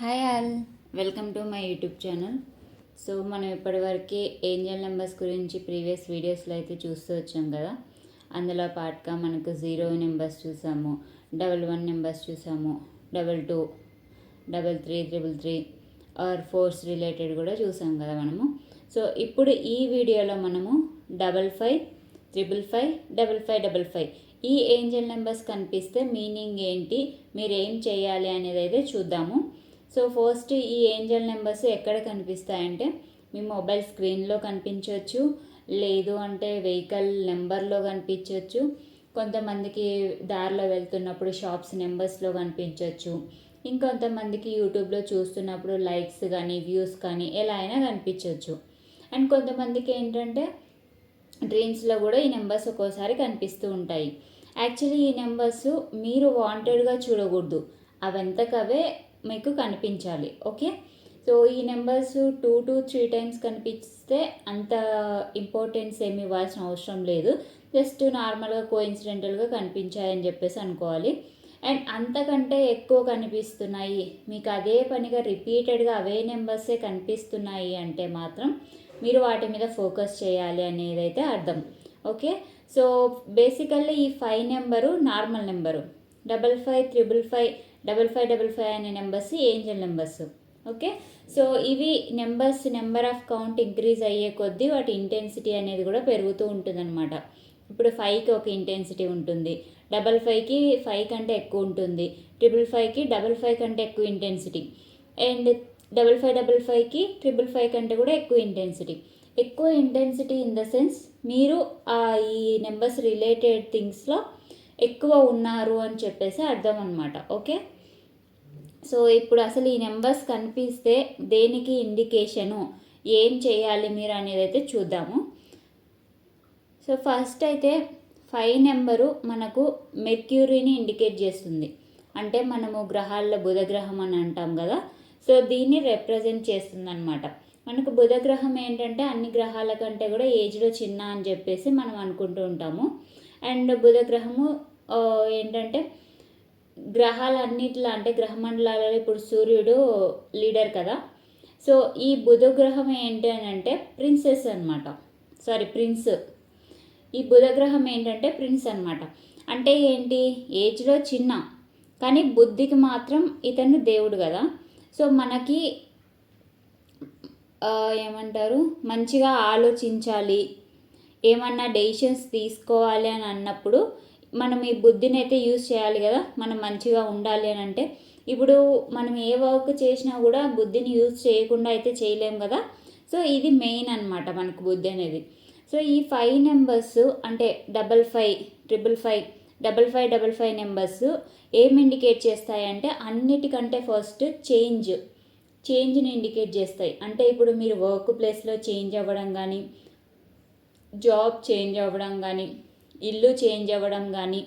Hi all welcome to my YouTube channel so మనం ఇప్పటివరకు Angel numbers గురించి previous వీడియోస్లో అయితే చూస్తూ వచ్చాం కదా. అందులో పాటుగా మనకు జీరో నెంబర్స్ చూసాము డబల్ వన్ నెంబర్స్ చూసాము double two double three triple three or fours related కూడా చూసాం కదా మనము. సో ఇప్పుడు ఈ వీడియోలో మనము double five triple five double five double five ఈ ఏంజల్ నెంబర్స్ కనిపిస్తే మీనింగ్ ఏంటి మీరు ఏం చేయాలి అనేది అయితే చూద్దాము. సో ఫస్ట్ ఈ ఏంజల్ నెంబర్స్ ఎక్కడ కనిపిస్తాయంటే మీ మొబైల్ స్క్రీన్లో కనిపించవచ్చు లేదు అంటే వెహికల్ నెంబర్లో కనిపించవచ్చు కొంతమందికి దారిలో వెళ్తున్నప్పుడు షాప్స్ నెంబర్స్లో కనిపించవచ్చు ఇంకొంతమందికి యూట్యూబ్లో చూస్తున్నప్పుడు లైక్స్ కానీ వ్యూస్ కానీ ఎలా అయినా కనిపించవచ్చు. అండ్ కొంతమందికి ఏంటంటే డ్రీమ్స్లో కూడా ఈ నెంబర్స్ ఒక్కోసారి కనిపిస్తూ ఉంటాయి. యాక్చువల్లీ ఈ నెంబర్స్ మీరు వాంటెడ్గా చూడకూడదు. అవంతకవే మీకు కనిపించాలి ఓకే? సో ఈ numbers two to three times కనిపిస్తే అంత ఇంపార్టెన్స్ ఏమి ఇవ్వాల్సిన అవసరం లేదు. జస్ట్ నార్మల్గా కో ఇన్సిడెంటల్గా కనిపించాయని చెప్పేసి అనుకోవాలి. అండ్ అంతకంటే ఎక్కువ కనిపిస్తున్నాయి మీకు అదే పనిగా రిపీటెడ్గా అవే నెంబర్సే కనిపిస్తున్నాయి అంటే మాత్రం మీరు వాటి మీద ఫోకస్ చేయాలి అనేది అయితే అర్థం ఓకే? సో బేసికల్లీ ఈ five number normal number. Double five triple five double five double five అనే numbers angel numbers okay so ఇవి numbers number of count increase అయ్యే కొద్దీ వాటి ఇంటెన్సిటీ అనేది కూడా పెరుగుతూ ఉంటుందన్నమాట. ఇప్పుడు ఫైవ్కి ఒక ఇంటెన్సిటీ ఉంటుంది. డబల్ ఫైవ్కి ఫైవ్ కంటే ఎక్కువ ఉంటుంది. ట్రిపుల్ ఫైవ్కి డబల్ ఫైవ్ కంటే ఎక్కువ intensity and double five double ఫైవ్కి ట్రిపుల్ ఫైవ్ కంటే కూడా ఎక్కువ ఇంటెన్సిటీ ఎక్కువ ఇంటెన్సిటీ ఇన్ ద సెన్స్ మీరు ఈ నెంబర్స్ రిలేటెడ్ థింగ్స్లో ఎక్కువ ఉన్నారు అని చెప్పేసి అర్థం అనమాట ఓకే? సో ఇప్పుడు అసలు ఈ నెంబర్స్ కనిపిస్తే దేనికి ఇండికేషను? ఏం చేయాలి మీరు అనేది అయితే చూద్దాము. సో ఫస్ట్ అయితే ఫైవ్ నెంబరు మనకు మెర్క్యూరీని ఇండికేట్ చేస్తుంది. అంటే మనము గ్రహాల్లో బుధగ్రహం అని అంటాం కదా సో దీన్ని రిప్రజెంట్ చేస్తుంది అనమాట మనకు బుధగ్రహం ఏంటంటే అన్ని గ్రహాల కంటే కూడా ఏజ్లో చిన్న అని చెప్పేసి మనం అనుకుంటూ ఉంటాము. అండ్ బుధగ్రహము ఏంటంటే గ్రహాలన్నిట్లో అంటే గ్రహమండలాలలో ఇప్పుడు సూర్యుడు లీడర్ కదా. సో ఈ బుధ గ్రహం ఏంటి అని అంటే ప్రిన్సెస్ అనమాట సారీ ప్రిన్స్. ఈ బుధ గ్రహం ఏంటంటే ప్రిన్స్ అనమాట అంటే ఏంటి? ఏజ్లో చిన్న కానీ బుద్ధికి మాత్రం ఇతను దేవుడు కదా. సో మనకి ఏమంటారు? మంచిగా ఆలోచించాలి. ఏమన్నా డెసిషన్స్ తీసుకోవాలి అని అన్నప్పుడు మనం ఈ బుద్ధిని అయితే యూజ్ చేయాలి కదా మనం మంచిగా ఉండాలి అని అంటే ఇప్పుడు మనం ఏ వర్క్ చేసినా కూడా బుద్ధిని యూజ్ చేయకుండా అయితే చేయలేం కదా. సో ఇది మెయిన్ అనమాట మనకు బుద్ధి అనేది. సో ఈ ఫైవ్ నెంబర్స్ అంటే double five triple five double five double five numbers ఏం ఇండికేట్ చేస్తాయంటే అన్నిటికంటే ఫస్ట్ చేంజ్ చేంజ్ని ఇండికేట్ చేస్తాయి. అంటే ఇప్పుడు మీరు వర్క్ ప్లేస్లో చేంజ్ అవ్వడం కానీ జాబ్ చేంజ్ అవ్వడం కానీ ఇల్లు చేంజ్ అవ్వడం కానీ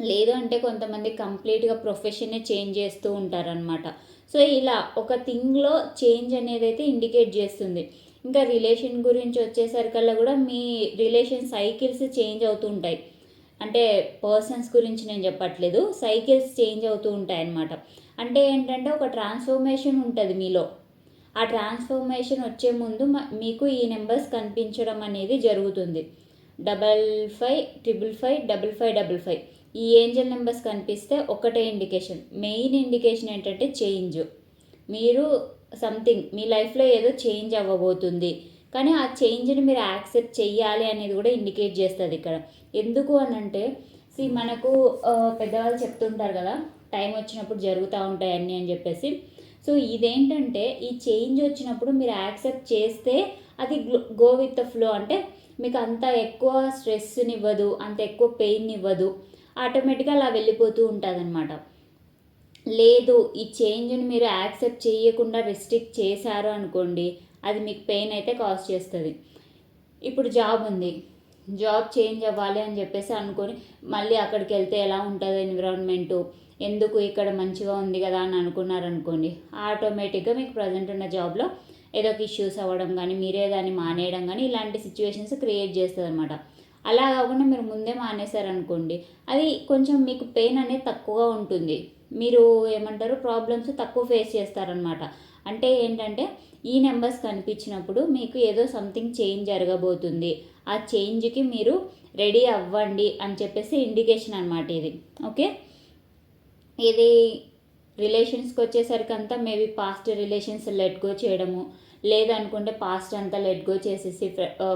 లేదు అంటే కొంతమంది కంప్లీట్గా ప్రొఫెషనే చేంజ్ చేస్తూ ఉంటారనమాట సో ఇలా ఒక థింగ్లో చేంజ్ అనేది అయితే ఇండికేట్ చేస్తుంది. ఇంకా రిలేషన్ గురించి వచ్చేసరికల్లా కూడా మీ రిలేషన్ సైకిల్స్ చేంజ్ అవుతూ ఉంటాయి. అంటే పర్సన్స్ గురించి నేను చెప్పట్లేదు సైకిల్స్ చేంజ్ అవుతూ ఉంటాయి అన్నమాట అంటే ఏంటంటే ఒక ట్రాన్స్ఫర్మేషన్ ఉంటుంది మీలో. ఆ ట్రాన్స్ఫర్మేషన్ వచ్చే ముందు మీకు ఈ నెంబర్స్ కనిపించడం అనేది జరుగుతుంది. Double five triple five double five double five ఈ ఏంజల్ నెంబర్స్ కనిపిస్తే ఒకటే ఇండికేషన్ మెయిన్ ఇండికేషన్ ఏంటంటే చేంజ్ మీరు సంథింగ్ మీ లైఫ్లో ఏదో చేంజ్ అవ్వబోతుంది. కానీ ఆ చేంజ్ని మీరు యాక్సెప్ట్ చేయాలి అనేది కూడా ఇండికేట్ చేస్తుంది ఇక్కడ. ఎందుకు అని అంటే సి మనకు పెద్దవాళ్ళు చెప్తుంటారు కదా టైం వచ్చినప్పుడు జరుగుతూ ఉంటాయి అన్నీ అని చెప్పేసి. సో ఇదేంటంటే ఈ చేంజ్ వచ్చినప్పుడు మీరు యాక్సెప్ట్ చేస్తే అది గో విత్ ద ఫ్లో అంటే మీకు అంత ఎక్కువ స్ట్రెస్ని ఇవ్వదు అంత ఎక్కువ పెయిన్ ఇవ్వదు ఆటోమేటిక్గా అలా వెళ్ళిపోతూ ఉంటుంది అనమాట లేదు ఈ చేంజ్ని మీరు యాక్సెప్ట్ చేయకుండా రెస్ట్రిక్ట్ చేశారు అనుకోండి అది మీకు పెయిన్ అయితే కాజ్ చేస్తుంది. ఇప్పుడు జాబ్ ఉంది. జాబ్ చేంజ్ అవ్వాలి అని చెప్పేసి అనుకొని మళ్ళీ అక్కడికి వెళ్తే ఎలా ఉంటుంది ఎన్విరాన్మెంటు ఎందుకు ఇక్కడ మంచిగా ఉంది కదా అని అనుకున్నారనుకోండి ఆటోమేటిక్గా మీకు ప్రజెంట్ ఉన్న జాబ్లో ఏదో ఒక ఇష్యూస్ అవ్వడం కానీ మీరే దాన్ని మానేయడం కానీ ఇలాంటి సిచ్యువేషన్స్ క్రియేట్ చేస్తుంది అనమాట అలా కాకుండా మీరు ముందే మానేశారనుకోండి అది కొంచెం మీకు పెయిన్ అనేది తక్కువగా ఉంటుంది. మీరు ఏమంటారు ప్రాబ్లమ్స్ తక్కువ ఫేస్ చేస్తారనమాట అంటే ఏంటంటే ఈ నెంబర్స్ కనిపించినప్పుడు మీకు ఏదో సంథింగ్ చేంజ్ జరగబోతుంది. ఆ చేంజ్కి మీరు రెడీ అవ్వండి అని చెప్పేసి ఇండికేషన్ అనమాట ఇది. ఓకే ఇది రిలేషన్స్కి వచ్చేసరికి అంతా maybe past relations let go చేయడము. లేదనుకుంటే పాస్ట్ అంతా లెట్ గో చేసేసి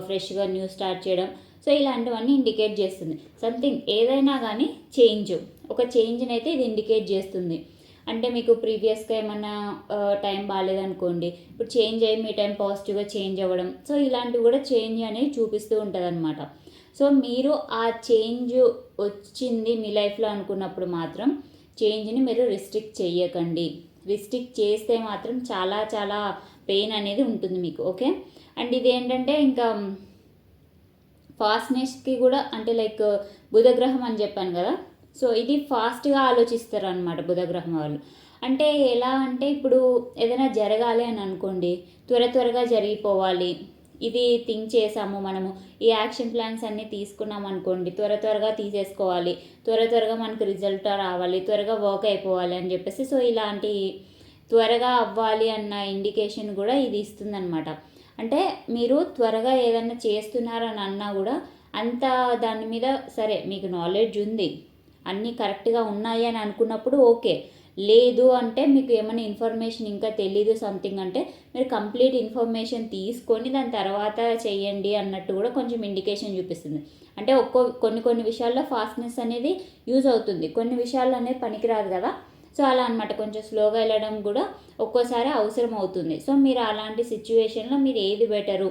ఫ్రెష్గా న్యూ స్టార్ట్ చేయడం. సో ఇలాంటివన్నీ ఇండికేట్ చేస్తుంది. సంథింగ్ ఏదైనా కానీ చేంజ్ ఒక చేంజ్ని అయితే ఇది ఇండికేట్ చేస్తుంది. అంటే మీకు ప్రీవియస్గా ఏమన్నా టైం బాగాలేదనుకోండి ఇప్పుడు చేంజ్ అయ్యి మీ టైం పాజిటివ్గా చేంజ్ అవ్వడం. సో ఇలాంటివి కూడా చేంజ్ అనేది చూపిస్తూ ఉంటుంది అనమాట సో మీరు ఆ చేంజ్ వచ్చింది మీ లైఫ్లో అనుకున్నప్పుడు మాత్రం చేంజ్ని మీరు రిస్ట్రిక్ట్ చేయకండి. రిస్ట్రిక్ట్ చేస్తే మాత్రం చాలా చాలా పెయిన్ అనేది ఉంటుంది మీకు ఓకే? అండ్ ఇది ఏంటంటే ఇంకా ఫాస్ట్నెస్కి కూడా అంటే లైక్ బుధగ్రహం అని చెప్పాను కదా? సో ఇది ఫాస్ట్గా ఆలోచిస్తారు అనమాట బుధగ్రహం వాళ్ళు. అంటే ఎలా అంటే ఇప్పుడు ఏదైనా జరగాలి అని అనుకోండి త్వర త్వరగా జరిగిపోవాలి. ఇది థింక్ చేసాము మనము. ఈ యాక్షన్ ప్లాన్స్ అన్నీ తీసుకున్నాం అనుకోండి త్వర త్వరగా తీసేసుకోవాలి త్వర త్వరగా మనకు రిజల్ట్ రావాలి త్వరగా వర్క్ అయిపోవాలి అని చెప్పేసి సో ఇలాంటి త్వరగా అవ్వాలి అన్న ఇండికేషన్ కూడా ఇది ఇస్తుందన్నమాట. అంటే మీరు త్వరగా ఏదన్నా చేస్తున్నారని అన్నా కూడా అంత దాని మీద సరే మీకు నాలెడ్జ్ ఉంది అన్నీ కరెక్ట్గా ఉన్నాయి అని అనుకున్నప్పుడు ఓకే. లేదు అంటే మీకు ఏమైనా ఇన్ఫర్మేషన్ ఇంకా తెలీదు సంథింగ్ అంటే మీరు కంప్లీట్ ఇన్ఫర్మేషన్ తీసుకొని దాని తర్వాత చేయండి అన్నట్టు కూడా కొంచెం ఇండికేషన్ చూపిస్తుంది. అంటే ఒక్కో కొన్ని కొన్ని విషయాల్లో ఫాస్ట్నెస్ అనేది యూజ్ అవుతుంది. కొన్ని విషయాల్లో అనేది పనికిరాదు కదా. సో అలా అనమాట కొంచెం స్లోగా వెళ్ళడం కూడా ఒక్కోసారి అవసరం అవుతుంది. సో మీరు అలాంటి సిచ్యువేషన్లో మీరు ఏది బెటరు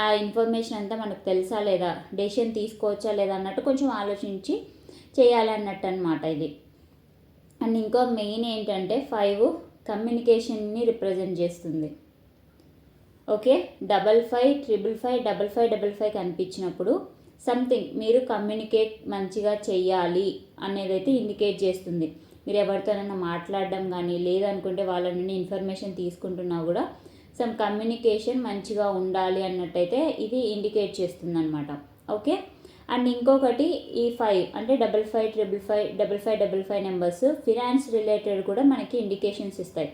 ఆ ఇన్ఫర్మేషన్ అంతా మనకు తెలుసా లేదా? డెసిషన్ తీసుకోవచ్చా లేదా అన్నట్టు కొంచెం ఆలోచించి చేయాలన్నట్టు అనమాట ఇది. అండ్ ఇంకో మెయిన్ ఏంటంటే ఫైవ్ కమ్యూనికేషన్ని రిప్రజెంట్ చేస్తుంది. Okay? Double five triple five double five double five కనిపించినప్పుడు సంథింగ్ మీరు కమ్యూనికేట్ మంచిగా చెయ్యాలి అనేది అయితే ఇండికేట్ చేస్తుంది. మీరు ఎవరితోనైనా మాట్లాడడం కానీ లేదనుకుంటే వాళ్ళ నుండి ఇన్ఫర్మేషన్ తీసుకుంటున్నా కూడా సమ్ కమ్యూనికేషన్ మంచిగా ఉండాలి అన్నట్టయితే ఇది ఇండికేట్ చేస్తుంది అనమాట ఓకే? అండ్ ఇంకొకటి ఈ ఫైవ్ అంటే double five triple five double five double five numbers finance related కూడా మనకి ఇండికేషన్స్ ఇస్తాయి.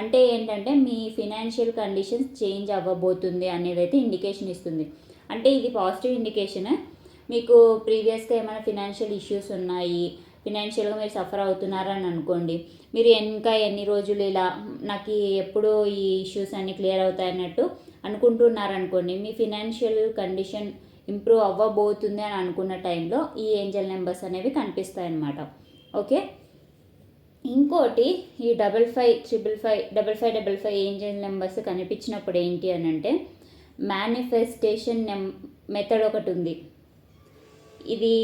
అంటే ఏంటంటే మీ ఫినాన్షియల్ కండిషన్స్ చేంజ్ అవ్వబోతుంది అనేది అయితే ఇండికేషన్ ఇస్తుంది. అంటే ఇది పాజిటివ్ ఇండికేషన్. మీకు ప్రీవియస్గా ఏమైనా ఫినాన్షియల్ ఇష్యూస్ ఉన్నాయి ఫినాన్షియల్గా మీరు సఫర్ అవుతున్నారని అనుకోండి. మీరు ఇంకా ఎన్ని రోజులు ఇలా నాకు ఎప్పుడు ఈ ఇష్యూస్ అన్నీ క్లియర్ అవుతాయన్నట్టు అనుకుంటున్నారనుకోండి మీ ఫినాన్షియల్ కండిషన్ ఇంప్రూవ్ అవ్వబోతుంది అని అనుకున్న టైంలో ఈ ఏంజల్ నెంబర్స్ అనేవి కనిపిస్తాయి అన్నమాట ఓకే? ఇంకోటి ఈ double five triple five double five double five angel numbers కనిపించినప్పుడు ఏంటి అని అంటే మేనిఫెస్టేషన్ నెం మెథడ్ ఒకటి ఉంది. ఇది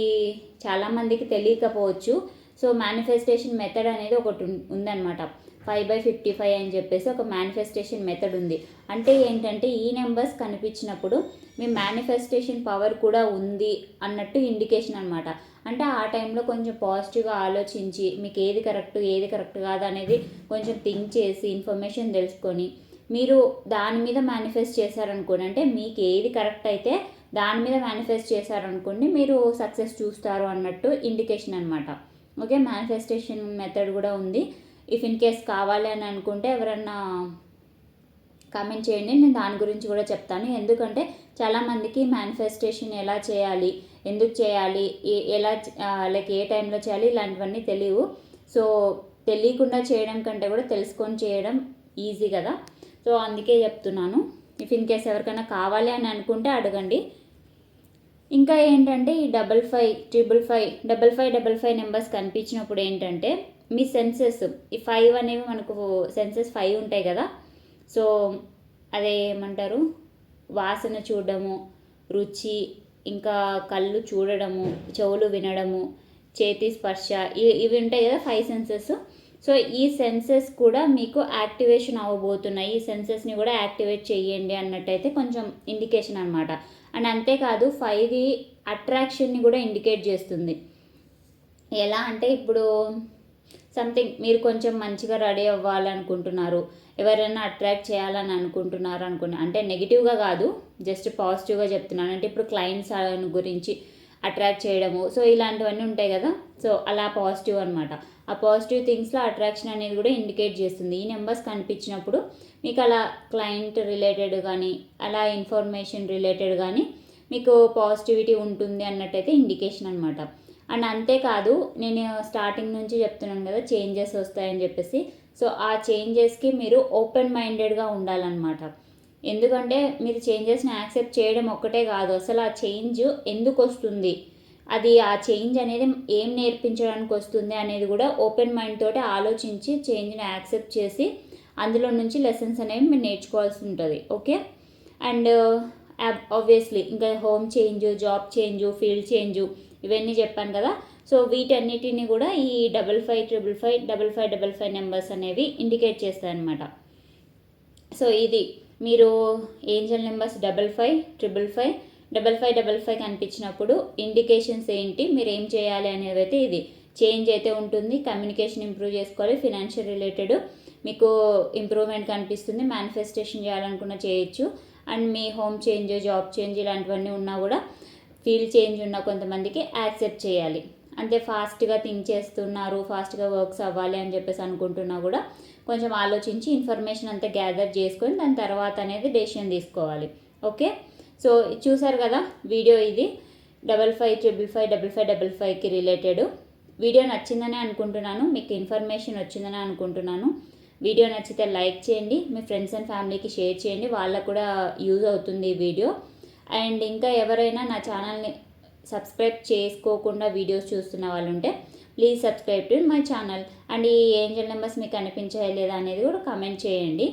చాలామందికి తెలియకపోవచ్చు. సో మేనిఫెస్టేషన్ మెథడ్ అనేది ఒకటి ఉందన్నమాట. ఫైవ్ బై ఫిఫ్టీ ఫైవ్ అని చెప్పేసి ఒక మేనిఫెస్టేషన్ మెథడ్ ఉంది. అంటే ఏంటంటే ఈ నెంబర్స్ కనిపించినప్పుడు మీ మేనిఫెస్టేషన్ పవర్ కూడా ఉంది అన్నట్టు ఇండికేషన్ అనమాట అంటే ఆ టైంలో కొంచెం పాజిటివ్గా ఆలోచించి మీకు ఏది కరెక్ట్ ఏది కరెక్ట్ కాదు అనేది కొంచెం థింక్ చేసి ఇన్ఫర్మేషన్ తెలుసుకొని మీరు దాని మీద మేనిఫెస్ట్ చేశారనుకోండి అంటే మీకు ఏది కరెక్ట్ అయితే దాని మీద మేనిఫెస్ట్ చేశారనుకోండి మీరు సక్సెస్ చూస్తారు అన్నట్టు ఇండికేషన్ అనమాట ఓకే మేనిఫెస్టేషన్ మెథడ్ కూడా ఉంది. ఇఫ్ ఇన్ కేస్ కావాలి అని అనుకుంటే ఎవరన్నా కామెంట్ చేయండి. నేను దాని గురించి కూడా చెప్తాను. ఎందుకంటే చాలామందికి మేనిఫెస్టేషన్ ఎలా చేయాలి ఎందుకు చేయాలి ఎలా లైక్ ఏ టైంలో చేయాలి ఇలాంటివన్నీ తెలియవు. సో తెలియకుండా చేయడం కంటే కూడా తెలుసుకొని చేయడం ఈజీ కదా. సో అందుకే చెప్తున్నాను. ఇఫ్ ఇన్ కేస్ ఎవరికైనా కావాలి అని అనుకుంటే అడగండి. ఇంకా ఏంటంటే ఈ double five triple five double five double five numbers కనిపించినప్పుడు ఏంటంటే మీ సెన్సెస్ ఈ ఫైవ్ అనేవి మనకు సెన్సెస్ ఫైవ్ ఉంటాయి కదా. సో అదే ఏమంటారు? వాసన చూడడము రుచి ఇంకా కళ్ళు చూడడము చెవులు వినడము చేతి స్పర్శ ఇవి ఉంటాయి కదా ఫైవ్ సెన్సెస్. సో ఈ సెన్సెస్ కూడా మీకు యాక్టివేషన్ అవ్వబోతున్నాయి. ఈ సెన్సెస్ని కూడా యాక్టివేట్ చేయండి అన్నట్టయితే కొంచెం ఇండికేషన్ అనమాట అండ్ అంతేకాదు ఫైవ్ అట్రాక్షన్ని కూడా ఇండికేట్ చేస్తుంది. ఎలా అంటే ఇప్పుడు సంథింగ్ మీరు కొంచెం మంచిగా రెడీ అవ్వాలనుకుంటున్నారు. ఎవరైనా అట్రాక్ట్ చేయాలని అనుకుంటున్నారు అనుకున్న అంటే నెగిటివ్గా కాదు జస్ట్ పాజిటివ్గా చెప్తున్నాను. అంటే ఇప్పుడు క్లయింట్స్ గురించి అట్రాక్ట్ చేయడము. సో ఇలాంటివన్నీ ఉంటాయి కదా. సో అలా పాజిటివ్ అనమాట ఆ పాజిటివ్ థింగ్స్లో అట్రాక్షన్ అనేది కూడా ఇండికేట్ చేస్తుంది. ఈ నెంబర్స్ కనిపించినప్పుడు మీకు అలా క్లయింట్ రిలేటెడ్ కానీ అలా ఇన్ఫర్మేషన్ రిలేటెడ్ కానీ మీకు పాజిటివిటీ ఉంటుంది అన్నట్టయితే ఇండికేషన్ అనమాట అండ్ అంతేకాదు నేను స్టార్టింగ్ నుంచి చెప్తున్నాను కదా చేంజెస్ వస్తాయని చెప్పేసి. సో ఆ చేంజెస్కి మీరు ఓపెన్ మైండెడ్గా ఉండాలన్నమాట. ఎందుకంటే మీరు చేంజెస్ని యాక్సెప్ట్ చేయడం ఒక్కటే కాదు. అసలు ఆ చేంజ్ ఎందుకు వస్తుంది? అది ఆ చేంజ్ అనేది ఏం నేర్పించడానికి వస్తుంది అనేది కూడా ఓపెన్ మైండ్ తోటి ఆలోచించి చేంజ్ని యాక్సెప్ట్ చేసి అందులో నుంచి లెసన్స్ అనేవి మీరు నేర్చుకోవాల్సి ఉంటుంది. ఓకే? అండ్ ఆబ్వియస్లీ ఇంకా home change job change field change ఇవన్నీ చెప్పాను కదా. సో వీటన్నిటిని కూడా ఈ double five triple five double five double five numbers అనేవి ఇండికేట్ చేస్తాయి అన్నమాట సో ఇది మీరు angel numbers double five triple five double five double five కనిపించినప్పుడు ఇండికేషన్స్ ఏంటి మీరు ఏం చేయాలి అనేది అయితే ఇది. చేంజ్ అయితే ఉంటుంది కమ్యూనికేషన్ ఇంప్రూవ్ చేసుకోవాలి ఫినాన్షియల్ రిలేటెడ్ మీకు ఇంప్రూవ్మెంట్ కనిపిస్తుంది మేనిఫెస్టేషన్ చేయాలనుకున్న చేయొచ్చు. అండ్ మీ హోమ్ చేంజ్ జాబ్ చేంజ్ ఇలాంటివన్నీ ఉన్నా కూడా ఫీల్డ్ చేంజ్ ఉన్న కొంతమందికి యాక్సెప్ట్ చేయాలి. అంటే ఫాస్ట్గా థింక్ చేస్తున్నారు ఫాస్ట్గా వర్క్స్ అవ్వాలి అని చెప్పేసి అనుకుంటున్నా కూడా కొంచెం ఆలోచించి ఇన్ఫర్మేషన్ అంతా గ్యాదర్ చేసుకొని దాని తర్వాత అనేది డెసిషన్ తీసుకోవాలి. ఓకే? సో చూసారు కదా వీడియో ఇది. Double five triple five double five double ఫైవ్కి రిలేటెడ్. వీడియో నచ్చిందని అనుకుంటున్నాను. మీకు ఇన్ఫర్మేషన్ వచ్చిందని అనుకుంటున్నాను. వీడియో నచ్చితే లైక్ చేయండి. మీ ఫ్రెండ్స్ అండ్ ఫ్యామిలీకి షేర్ చేయండి. వాళ్ళకు కూడా యూజ్ అవుతుంది ఈ వీడియో. అండ్ ఇంకా ఎవరైనా నా ఛానల్ని సబ్స్క్రైబ్ చేసుకోకుండా వీడియోస్ చూస్తున్న వాళ్ళు ఉంటే please subscribe to my channel and ఈ ఏంజల్ నెంబర్స్ మీకు కనిపించాయి లేదా అనేది కూడా కమెంట్ చేయండి.